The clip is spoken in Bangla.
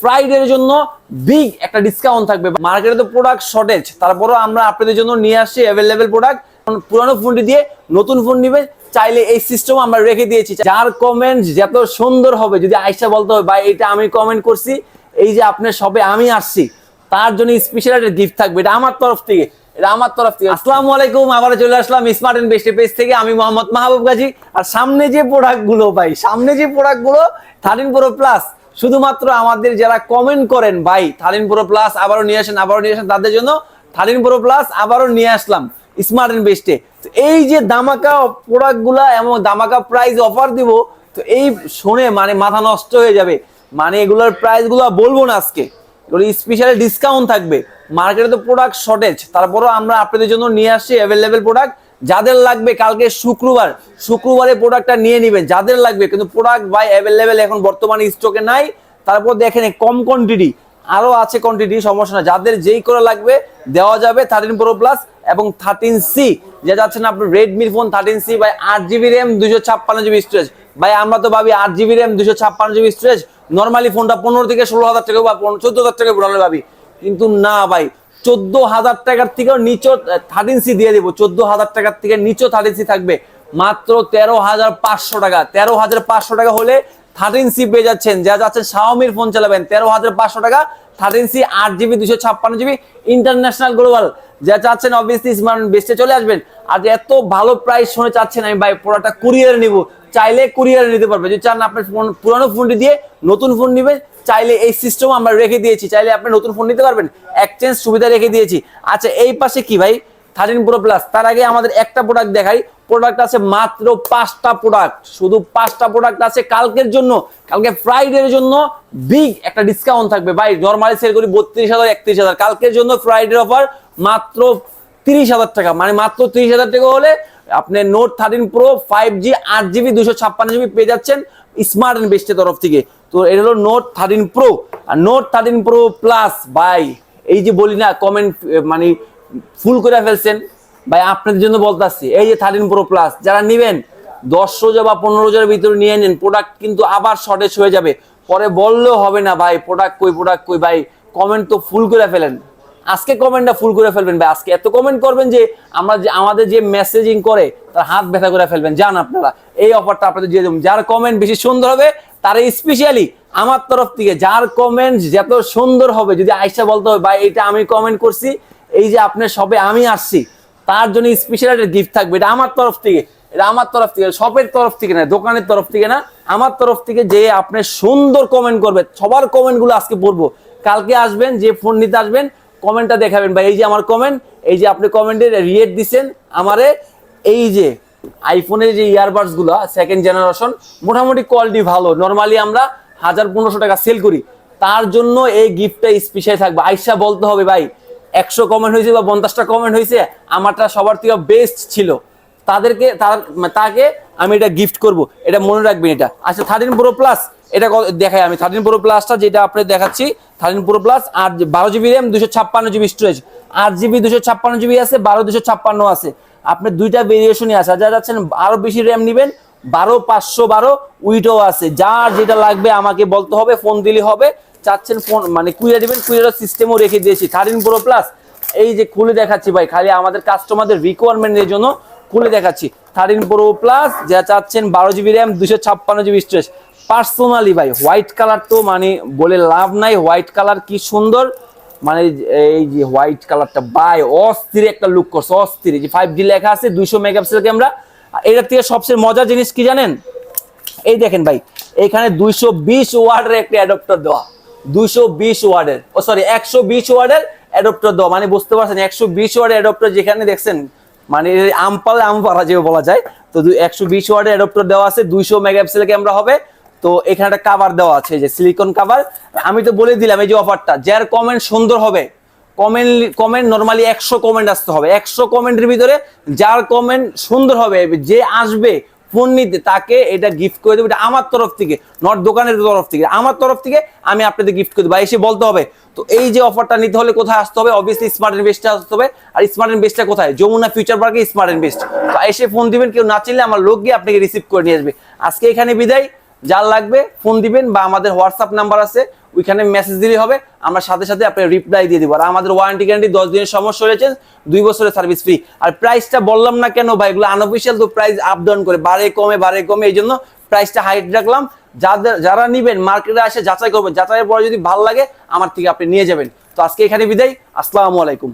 ফ্রাইডের জন্য বিগ একটা ডিসকাউন্ট থাকবে। মার্কেটে তো প্রোডাক্ট শর্টেজ তারপরও আমরা আপনাদের জন্য নিয়ে আসছি অ্যাভেলেবেল প্রোডাক্ট পুরানো ফোনটি দিয়ে নতুন ফোন নিবেন চাইলে এই সিস্টেম আমরা রেখে দিয়েছি। যার কমেন্ট যত সুন্দর হবে, যদি আয়সা বলতে হবে ভাই, এটা আমি কমেন্ট করছি, এই যে আপনার সবে আমি আসছি, তার জন্য স্পেশাল একটা গিফট থাকবে। এটা আমার তরফ থেকে, এটা আমার তরফ থেকে। আসসালামু আলাইকুম আবার চলে আসলাম স্মার্ট এন্ড বেস্ট পেজ থেকে। আমি মোহাম্মদ মাহবুব গাজী, আর সামনে যে প্রোডাক্টগুলো, ভাই, সামনে যে প্রোডাক্টগুলো থার্টিন প্রো প্লাস শুধুমাত্র আমাদের যারা কমেন্ট করেন, ভাই থার্টিন প্রো প্লাস আবারও নিয়ে আসেন, আবারও নিয়ে আসেন, তাদের জন্য থার্টিন প্রো প্লাস আবারও নিয়ে আসলাম স্মার্ট এন্ড বেস্টে তো এই যে দামাকা প্রোডাক্টগুলা এবং দামাকা প্রাইস অফার দিব, তো এই শুনে মানে মাথা নষ্ট হয়ে যাবে। মানে এগুলোর প্রাইসগুলো বলব না আজকে। স্পেশাল ডিসকাউন্ট থাকবে। মার্কেটে তো প্রোডাক্ট শর্টেজ তারপরও আমরা আপনাদের জন্য নিয়ে আসছি অ্যাভেলেবেল প্রোডাক্ট যাদের লাগবে কালকে শুক্রবার, শুক্রবারে প্রোডাক্টটা নিয়ে নেবেন যাদের লাগবে, কিন্তু প্রোডাক্ট বাই অ্যাভেলেবেল এখন বর্তমানে স্টকে নাই। তারপর দেখেন কম কোয়ান্টিটি আরও আছে কোয়ান্টিটি সমস্যা না যাদের যেই করে লাগবে, দেওয়া যাবে থার্টিন প্রো প্লাস এবং থার্টিন সি যে যাচ্ছেন আপনার রেডমির ফোন থার্টিন সি বাই আট জিবি র্যাম দুশো ছাপ্পান্ন জিবি স্টোরেজ ভাই, আমরা তো ভাবি আট জিবি র্যাম দুশো ছাপ্পান্ন জিবি স্টোরেজ নর্মালি ফোনটা পনেরো থেকে ষোলো হাজার টাকা বা চোদ্দ হাজার টাকা পুরানো ভাবি। কিন্তু না ভাই চোদ্দ হাজার টাকার থেকেও নিচো থার্টিন সি দিয়ে দিব। চোদ্দ হাজার টাকার থেকে নিচো থার্টিন সি থাকবে। মাত্র তেরো হাজার পাঁচশো টাকা। তেরো হাজার পাঁচশো টাকা হলে থার্টিন সি পেয়ে যাচ্ছেন। যা যাচ্ছেন শাওমির ফোন চালাবেন, তেরো হাজার পাঁচশো টাকা। থার্টিন সি আট জিবি দুশো ছাপ্পান্ন জিবি ইন্টারন্যাশনাল গ্লোবাল যা চাচ্ছেন অবভিয়াসলি স্মার্ট বেস্টে চলে আসবেন। আর এত ভালো প্রাইস শুনে চাচ্ছেন, আমি ভাই পুরোটা কুরিয়ারে নিব। চাইলে কুরিয়ারে নিতে পারবে। যদি চান, আপনার ফোন পুরানো ফোনটি দিয়ে নতুন ফোন নিবেন। চাইলে এই সিস্টেম আমরা রেখে দিয়েছি। চাইলে আপনি নতুন ফোন নিতে পারবেন। এক্সচেঞ্জ সুবিধা রেখে দিয়েছি। আচ্ছা এই পাশে কি ভাই? থার্টিন প্রো প্লাস তার আগে আমাদের একটা প্রোডাক্ট দেখাই। প্রোডাক্ট আছে মাত্র পাঁচটা প্রোডাক্ট শুধু পাঁচটা প্রোডাক্ট আছে কালকের জন্য। কালকে ফ্রাইডের জন্য বিগ একটা ডিসকাউন্ট থাকবে। ভাই নর্মালি সেল করি বত্রিশ হাজার, একত্রিশ হাজার। কালকের জন্য ফ্রাইডের অফার মাত্র তিরিশ হাজার টাকা। মানে মাত্র তিরিশ হাজার টাকা হলে আপনি note thirteen pro five G আট জিবি দুশো ছাপ্পান্ন জিবি পেয়ে যাচ্ছেন স্মার্ট বেস্টের তরফ থেকে। তো এটা হলো নোট থার্টিন প্রো আর নোট থার্টিন প্রো প্লাস ভাই, এই যে বলি না কমেন্ট মানে ফুল করে ফেলছেন। ভাই, আপনাদের জন্য বলতে আসছি, এই যে থার্টিন প্রো প্লাস যারা নেবেন, দশ রোজা বা পনেরো রোজার ভিতরে নিয়ে নেন প্রোডাক্ট কিন্তু আবার শর্টেজ হয়ে যাবে। পরে বললেও হবে না, ভাই প্রোডাক্ট কই প্রোডাক্ট কই, ভাই কমেন্ট তো ফুল করে ফেলেন। আজকে কমেন্টটা ফুল করে ফেলবেন, ভাই, আজকে এত কমেন্ট করবেন যে, আমরা যে, আমাদের যে মেসেজিং করে, তার হাত ব্যথা করে ফেলবেন। যান আপনারা, এই অফারটা আপনাদের দিয়ে দেবো। যার কমেন্ট বেশি সুন্দর হবে তারা স্পেশালি আমার তরফ থেকে যার কমেন্ট যত সুন্দর হবে, যদি আয়সা বলতে হবে ভাই, এটা আমি কমেন্ট করছি, এই যে আপনার সবে আমি আসছি, তার জন্য স্পেশাল একটা গিফট থাকবে। এটা আমার তরফ থেকে, এটা আমার তরফ থেকে শপের তরফ থেকে না, দোকানের তরফ থেকে না, আমার তরফ থেকে যে আপনি সুন্দর কমেন্ট করবে, সবার কমেন্টগুলো আজকে পড়ব। কালকে আসবেন, যে ফোন নিতে আসবেন কমেন্টটা দেখাবেন। ভাই, এই যে আমার কমেন্ট এই যে আপনি কমেন্টে রিয়েট দিচ্ছেন আমারে এই যে আইফোনের যে ইয়ারবাডসগুলো সেকেন্ড জেনারেশন মোটামুটি কোয়ালিটি ভালো। নর্মালি আমরা হাজার পনেরোশো টাকা সেল করি। তার জন্য এই গিফটটা স্পেশাল থাকবে। আইসা বলতে হবে, ভাই, একশো কমেন্ট হয়েছে বা পঞ্চাশটা কমেন্ট হয়েছে, আমারটা সবার থেকে বেস্ট ছিল। তাদেরকে, তার, তাকে আমি এটা গিফট করব। এটা মনে রাখবেন এটা। আচ্ছা থার্টিন প্রো প্লাস এটা দেখাই আমি। থার্টিন প্রো প্লাসটা যেটা আপনি দেখাচ্ছি থার্টিন প্রো প্লাস আর বারো জিবি র্যাম দুশো ছাপ্পান্ন জিবি স্টোরেজ আট জিবি দুশো ছাপ্পান্ন জিবি আছে, বারো, দুশো ছাপ্পান্ন আছে। আপনি দুইটা ভেরিয়েশনই আছে। যা যাচ্ছেন, আরও বেশি র্যাম নেবেন, বারো, পাঁচশো বারো উইটো আছে। যার যেটা লাগবে আমাকে বলতে হবে ফোন দিলে হবে। চাচ্ছেন ফোন মানে কুইয়া দিবেন কুইয়ার সিস্টেমও রেখে দিয়েছি। থার্টিন প্রো প্লাস এই যে খুলে দেখাচ্ছি ভাই, খালি আমাদের কাস্টমারদের রিকোয়ারমেন্টের জন্য খুলে দেখাচ্ছি। থার্টিন প্রো প্লাস যা চাচ্ছেন বারো জিবি র্যাম দুশো ছাপ্পান্ন জিবি স্টোরেজ পার্সোনালি ভাই হোয়াইট কালার তো মানে বলে লাভ নাই। হোয়াইট কালার কি সুন্দর। মানে এই যে হোয়াইট কালারটা বাই, অস্থির একটা লুক করছে, অস্থির। যে ফাইভ জি লেখা আছে, দুইশো মেগাপিক্সেল ক্যামেরা এটার থেকে সবচেয়ে মজার জিনিস কি জানেন? এই দেখেন ভাই, এখানে দুইশো বিশ ওয়ার্ডের একটা অ্যাডপ্টার দেওয়া। দুইশো বিশ ওয়ার্ডের। ও সরি একশো বিশ ওয়ার্ডের অ্যাডপ্টার দেওয়া। মানে বুঝতে পারছেন, একশো বিশ ওয়ার্ডের অ্যাডপ্টার যেখানে দেখছেন মানে আম পালে যে বলা যায়, তো একশো বিশ ওয়ার্ডের অ্যাডপ্টার দেওয়া আছে, দুইশো মেগাপিক্সেল ক্যামেরা হবে। তো এখানে একটা কাভার দেওয়া আছে যে সিলিকন কাভার আমি তো বলে দিলাম এই যে অফারটা যার কমেন্ট সুন্দর হবে কমেন্ট কমেন্ট নর্মালি একশো কমেন্ট আসতে হবে। একশো কমেন্টের ভিতরে যার কমেন্ট সুন্দর হবে, যে আসবে ফোন নিতে, তাকে এটা গিফট করে দেবো। এটা আমার তরফ থেকে নট দোকানের তরফ থেকে। আমার তরফ থেকে আমি আপনাদের গিফট করে দেবো। এসে বলতে হবে, তো এই যে অফারটা নিতে হলে কোথায় আসতে হবে? অবভিয়াসলি স্মার্ট এন্ড বেস্টে আসতে হবে। আর স্মার্ট এন্ড বেস্টটা কোথায়? যমুনা ফিউচার পার্কে স্মার্ট এন্ড বেস্ট এসে ফোন দিবেন, কেউ না চিনলে আমার লোক গিয়ে আপনাকে রিসিভ করে নিয়ে আসবে। আজকে এখানে বিদায়। যার লাগবে ফোন দিবেন বা আমাদের হোয়াটসঅ্যাপ নাম্বার আছে, ওইখানে মেসেজ দিলেই হবে। আমরা সাথে সাথে আপনার রিপ্লাই দিয়ে দিব। আর আমাদের ওয়ারেন্টি গ্যারান্টি দশ দিনের সমস্যা রয়েছে, দুই বছরের সার্ভিস ফ্রি আর প্রাইসটা বললাম না কেন ভাই, এগুলো আনঅফিসিয়াল তো প্রাইস আপ ডাউন করে, বাড়ে, কমে বাড়ে, কমে, এই জন্য প্রাইসটা হাইট রাখলাম। যাদের, যারা নিবেন মার্কেটে আসে, যাচাই করবেন। যাচাইয়ের পরে যদি ভালো লাগে, আমার থেকে আপনি নিয়ে যাবেন। তো আজকে এখানে বিদায়, আসসালামু আলাইকুম।